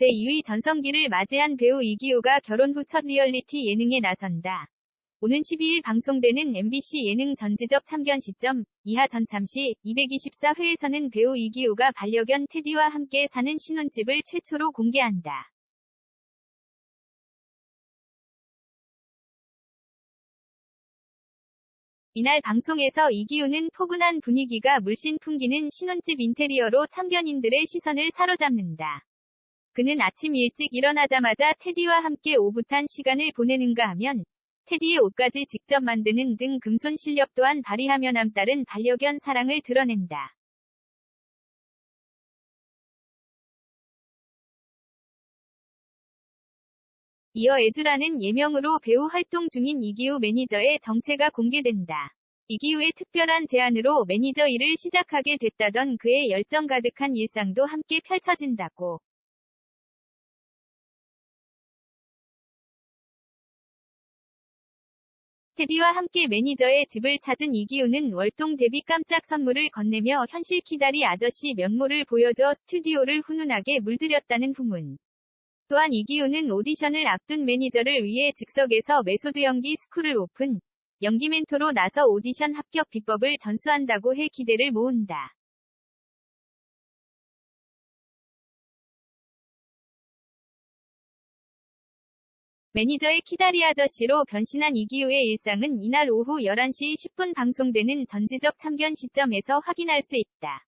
제2위 전성기를 맞이한 배우 이기호가 결혼 후 첫 리얼리티 예능에 나선다. 오는 12일 방송되는 MBC 예능 전지적 참견 시점 이하 전참시 224회에서는 배우 이기호가 반려견 테디와 함께 사는 신혼집을 최초로 공개한다. 이날 방송에서 이기호는 포근한 분위기가 물씬 풍기는 신혼집 인테리어로 참견인들의 시선을 사로잡는다. 그는 아침 일찍 일어나자마자 테디와 함께 오붓한 시간을 보내는가 하면 테디의 옷까지 직접 만드는 등 금손 실력 또한 발휘하며 남다른 반려견 사랑을 드러낸다. 이어 애주라는 예명으로 배우 활동 중인 이기우 매니저의 정체가 공개된다. 이기우의 특별한 제안으로 매니저 일을 시작하게 됐다던 그의 열정 가득한 일상도 함께 펼쳐진다고. 테디와 함께 매니저의 집을 찾은 이기우는 월동 데뷔 깜짝 선물을 건네며 현실 키다리 아저씨 면모를 보여줘 스튜디오를 훈훈하게 물들였다는 후문. 또한 이기우는 오디션을 앞둔 매니저를 위해 즉석에서 메소드 연기 스쿨을 오픈, 연기 멘토로 나서 오디션 합격 비법을 전수한다고 해 기대를 모은다. 매니저의 키다리 아저씨로 변신한 이기우의 일상은 이날 오후 11시 10분 방송되는 전지적 참견 시점에서 확인할 수 있다.